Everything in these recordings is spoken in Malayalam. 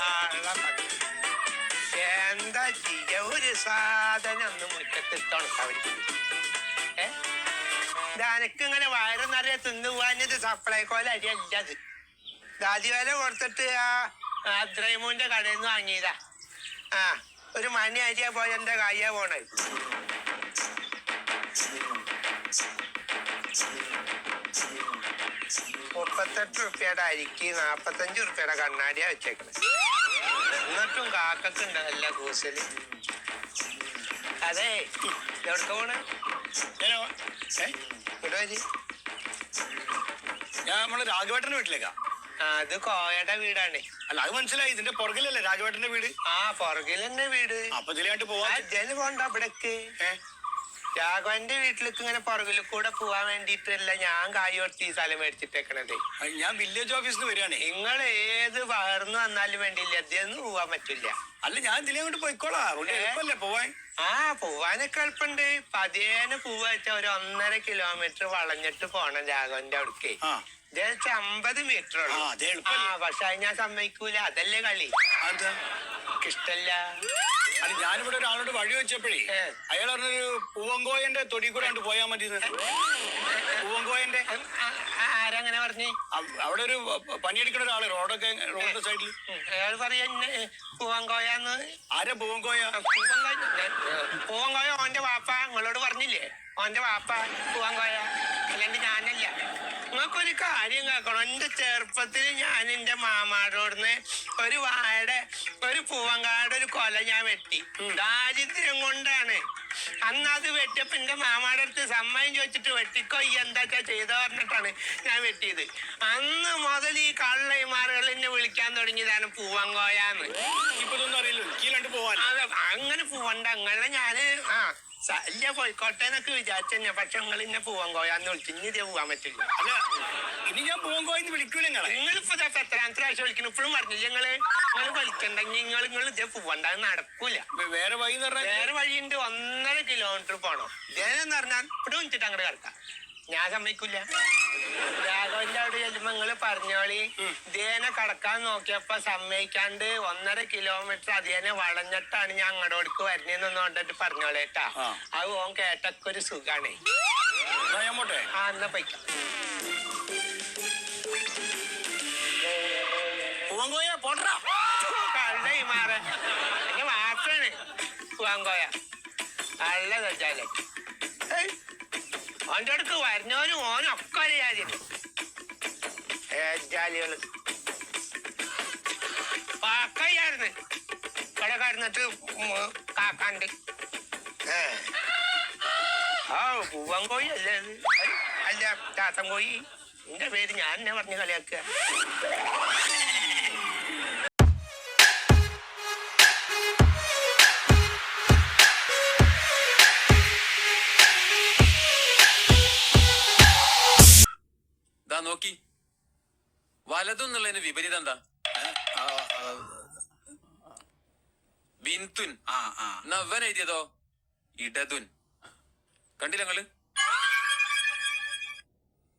കള്ളം എന്താ ചെയ്യ? ഒരു സാധനം ഒന്ന് മുറ്റത്ത് തുണക്കാവില്ല ഏ? ദാനക്ക് ഇങ്ങനെ വയറ് നിറയെ തിന്നു പോകാഞ്ഞത് സപ്ലൈക്കോല അരിയല്ല അത് ദാദിവേല കൊടുത്തിട്ട് ആ അദ്രൈമൂന്റെ കടയിൽ നിന്ന് വാങ്ങിയതാ. ആ ഒരു മണി അരിയ പോയ എന്റെ കയ്യ പോണേ. മുപ്പത്തെട്ട് റുപ്യയുടെ അരിക്ക് നാപ്പത്തഞ്ച് റുപ്യയുടെ കണ്ണാടിയാ വെച്ചേക്കണത് എന്നിട്ടും കാക്കക്കുണ്ട് നല്ല കൂസൽ. അതെ എവിടേക്ക് പോണേ? ഞാൻ നമ്മളെ രാഘവേട്ടന്റെ വീട്ടിലേക്കാ. അത് കോയയുടെ വീടാണ്. അല്ല അത് മനസ്സിലായി ഇതിന്റെ പുറകിലല്ലേ രാഘവേട്ടന്റെ വീട്? ആ പുറകിൽ തന്നെ വീട്. അപ്പൊ ഇതിലായിട്ട് പോവാ. ജന പോണ്ട അവിടേക്ക് ഏ? രാഘവന്റെ വീട്ടിലേക്ക് ഇങ്ങനെ പുറകിൽ കൂടെ പോവാൻ വേണ്ടിട്ടല്ല ഞാൻ കായോർത്തി ഈ സ്ഥലം മേടിച്ചിട്ടേക്കണത്. ഞാൻ വില്ലേജ് ഓഫീസിൽ നിന്ന് വരികയാണ്. നിങ്ങൾ ഏത് പകർന്നു വന്നാലും വേണ്ടിയില്ല അദ്ദേഹം പോവാൻ പറ്റില്ല അല്ല ഞാൻ ഇതിലേ കൊണ്ട് പോയിക്കോളാം? എളുപ്പല്ലേ പോവാൻ? ആ പോവാനൊക്കെ എളുപ്പണ്ട്. പതിയേനെ പോവാച്ച വെച്ചാ ഒരു ഒന്നര കിലോമീറ്റർ വളഞ്ഞിട്ട് പോണം രാഘവന്റെ അവിടേക്ക്. അമ്പത് മീറ്റർ ഉള്ളു. ആ, പക്ഷെ അത് ഞാൻ സമ്മതിക്കൂല. അതല്ലേ കളി? ഇഷ്ടല്ല അല്ല ഞാനിവിടെ ഒരാളോട് വഴി വെച്ചപ്പോഴേ. അയാൾ പറഞ്ഞൊരു പൂവങ്കോയന്റെ തൊടി കൂടെ കണ്ട് പോയാൽ മതി പൂവങ്കോയന്റെ? ആരങ്ങനെ പറഞ്ഞേ? അവിടെ ഒരു പണിയെടുക്കുന്ന ഒരാൾ റോഡൊക്കെ റോഡിന്റെ സൈഡിൽ അയാൾ പറയാ പൂവങ്കോയാന്ന്. ആരാ പൂവങ്കോയ? പൂവങ്കോയ ഓന്റെ വാപ്പ നിങ്ങളോട് പറഞ്ഞില്ലേ? ഓന്റെ വാപ്പ പൂവങ്കോയ അല്ലാണ്ട് ഞാനല്ല. നിങ്ങൾക്കൊരു കാര്യം കേൾക്കണം. എന്റെ ചെറുപ്പത്തിൽ ഞാൻ എന്റെ മാമാടോടുന്ന് ഒരു വാഴയുടെ ഒരു പൂവങ്കാട് ഒരു കൊല ഞാൻ വെട്ടി. ദാരിദ്ര്യം കൊണ്ടാണ്. അന്ന് അത് വെട്ടിയപ്പോ എന്റെ മാമാടെ അടുത്ത് സമ്മതം ചോദിച്ചിട്ട് വെട്ടിക്കോ ഈ എന്തൊക്കെ ചെയ്ത പറഞ്ഞിട്ടാണ് ഞാൻ വെട്ടിയത്. അന്ന് മുതൽ ഈ കള്ളൈമാറുകൾ എന്നെ വിളിക്കാൻ തുടങ്ങിയതാണ് പൂവങ്കോയാന്ന് അങ്ങനെ പോവണ്ട. അങ്ങനെ ഞാൻ ശല്യ പോയിക്കോട്ടെ എന്നൊക്കെ വിചാരിച്ചു പക്ഷെ നിങ്ങൾ ഇന്നെ പോവാൻ കോയാന്ന് വിളിച്ചു ഇനി ഇതേ പോവാൻ പറ്റില്ല അല്ല? ഇനി ഞാൻ പൂവങ്കോയെന്ന് വിളിക്കൂല നിങ്ങൾ നിങ്ങളിപ്പോ എത്രാമത്തെ പ്രാവശ്യം വിളിക്കണം ഇപ്പോഴും പറഞ്ഞില്ല നിങ്ങൾ? നിങ്ങൾ വിളിക്കണ്ടെങ്കിൽ നിങ്ങൾ നിങ്ങൾ ഇതേ പോവണ്ട അത് നടക്കൂല. വേറെ വഴി വേറെ വഴിയുണ്ട്. ഒന്നര കിലോമീറ്റർ പോണോ. ഇതേന്ന് പറഞ്ഞാൽ ഇവിടെ വെച്ചിട്ട് അങ്ങോട്ട് കിടക്കാം ഞാൻ സമ്മതിക്കില്ല രാഘവന്റെ അവിടെ ചെല്ലുമ്പോ നിങ്ങൾ പറഞ്ഞോളി. ഇതേനെ കടക്കാൻ നോക്കിയപ്പോ സമ്മതിക്കാണ്ട് ഒന്നര കിലോമീറ്റർ അതേനെ വളഞ്ഞിട്ടാണ് ഞാൻ അങ്ങോട്ട് വരുന്നതെന്ന് കൊണ്ടിട്ട് പറഞ്ഞോളേട്ടാ. അത് ഓൻ കേട്ടൊക്കെ ഒരു സുഖാണേ. ആ എന്നാ പൈക്ക പൂവങ്കോയ കള്ളേ മാറ. മാത്രാണ് ഓന്റെ അടുക്ക് വരുന്നവനും ഓനും ഒക്കെ ഒരു ജാതി. ജാലികൾ പാക്കയ്യായിരുന്നു. ഇവിടെ കടന്നിട്ട് കാക്കാണ്ട്. ആ പൂവൻ കോഴി അല്ലേ അല്ല താത്തൻ കോഴി. എന്റെ പേര് ഞാൻ എന്നെ പറഞ്ഞ് കളിയാക്കുക. വലതുന്നുള്ളതിന് വിപരീതം എന്താ? ബിന്തുൻ. ആ ആ. നവൻ എഴുതിയതോ? ഇടതുൻ. കണ്ടില്ല നിങ്ങൾ?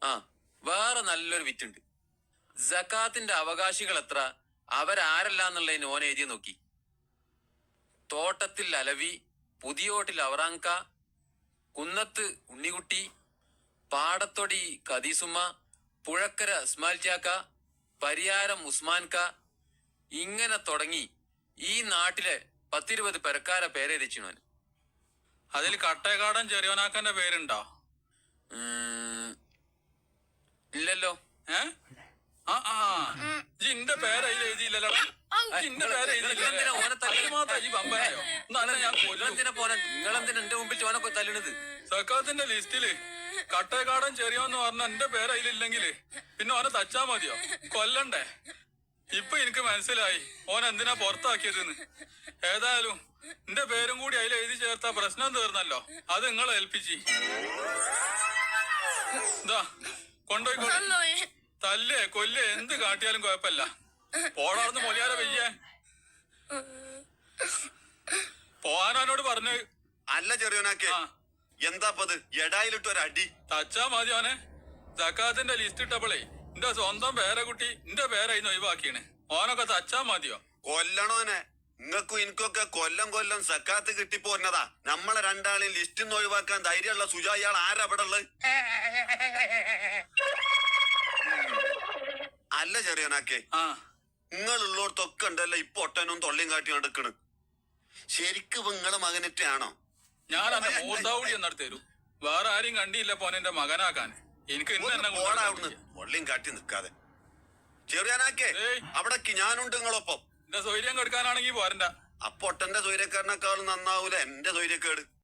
ആ വേറെ നല്ലൊരു വിറ്റുണ്ട്. ജക്കാത്തിന്റെ അവകാശികൾ എത്ര? അവരാരല്ല എന്നുള്ളതിന് ഓൻ എഴുതി നോക്കി. തോട്ടത്തിൽ അലവി പുതിയോട്ടിൽ അവറാങ്ക കുന്നത്ത് ഉണ്ണികുട്ടി പാടത്തൊടി കദീസുമ്മ പുഴക്കര ഇസ്മാൽ ചാക്ക പരിയാരം ഉസ്മാൻ ഉസ്മാൻക ഇങ്ങനെ തുടങ്ങി ഈ നാട്ടിലെ പത്തിരുപത് പെരക്കാരെ പേരെതിച്ചിണോൻ അതിൽ കട്ടേക്കാടൻ ചെറിയോനാക്കന്റെ പേരുണ്ടോ? ഇല്ലല്ലോ. ഏ? ആ ആ ജിന്റെ പേര് അതിൽ എഴുതിയില്ലല്ലോ. ജിന്റെ പേര് നിങ്ങളെന്തിനാ ഓനെ തല്ലുന്നത്? മാത്രം ഈ ബമ്പനായോ എന്നാലും ഞാൻ കൊല്ലും. നിങ്ങളെന്തിനാ എന്റെ മുമ്പിൽ ചോനൊക്കെ തല്ലിണത്? സക്കാത്തിന്റെ ലിസ്റ്റിൽ കട്ടേക്കാടൻ ചെറിയോന്ന് പറഞ്ഞ എന്റെ പേര് അതിലില്ലെങ്കിൽ. പിന്നെ ഓനെ തച്ചാ മതിയോ? കൊല്ലണ്ടേ? ഇപ്പൊ എനിക്ക് മനസ്സിലായി ഓൻ എന്തിനാ പുറത്താക്കിയതെന്ന്. ഏതായാലും എന്റെ പേരും കൂടി അതിൽ എഴുതി ചേർത്ത പ്രശ്നം തീർന്നല്ലോ. അത് നിങ്ങൾ ഏൽപ്പിച്ചി. ഇതാ കൊണ്ടുപോയി തല്ലേ കൊല്ലേ എന്ത് കാട്ടിയാലും കുഴപ്പമില്ല. പോടാർന്ന് മൊലിയാരെ പെയ്യേ. പോവാനോട് പറഞ്ഞു. അല്ല ചെറിയോനാക്കെ. എന്താപ്പത്? എടായിലിട്ട് ഒരു അടി തച്ചാ മതി അവനെ. ജക്കാത്തിന്റെ ലിസ്റ്റ് ഇട്ടപ്പോളേ എന്റെ സ്വന്തം പേരക്കുട്ടി എന്റെ പേരായിരുന്നു ഒഴിവാക്കിയാണ്. ഓനൊക്കെ തച്ചാ മതിയോ? കൊല്ലണോനെ നിങ്ങൾക്കും എനിക്കൊക്കെ കൊല്ലം കൊല്ലം സക്കാത്ത് കിട്ടിപ്പോരുന്നതാ. നമ്മളെ രണ്ടാളെയും ലിസ്റ്റിൽ നിന്ന് ഒഴിവാക്കാൻ ധൈര്യമുള്ള സുജാ ഇയാൾ ആരാ അവിടെ ഉള്ളത്? അല്ല ചെറിയനാക്കെ ആ. നിങ്ങളുള്ളോടത്തൊക്കെ ഉണ്ടല്ലോ ഇപ്പൊ ഒട്ടനും തൊള്ളിയും കാട്ടി നടക്കണ്. ശരിക്കും നിങ്ങളെ മകനറ്റാണോ ഞാൻ അന്നെ മൂത്താവുടി എന്നടുത്ത് തരൂ. വേറെ ആരും കണ്ടിയില്ല പോനെ എന്റെ മകനാക്കാൻ എനിക്ക് ഇന്ന് എന്നെ പോടാ അവിടുന്ന്. കാട്ടി നിൽക്കാതെ. ചെറിയാനാക്കേ ഏയ്. അവിടേക്ക് ഞാനുണ്ട് നിങ്ങളൊപ്പം. എന്റെ സൗകര്യം കൊടുക്കാനാണെങ്കിൽ പോരണ്ട. അപ്പൊ ഒട്ടന്റെ സ്വൈര്യക്കാരനേക്കാളും നന്നാവൂല എന്റെ സ്വൈര്യക്കേട്.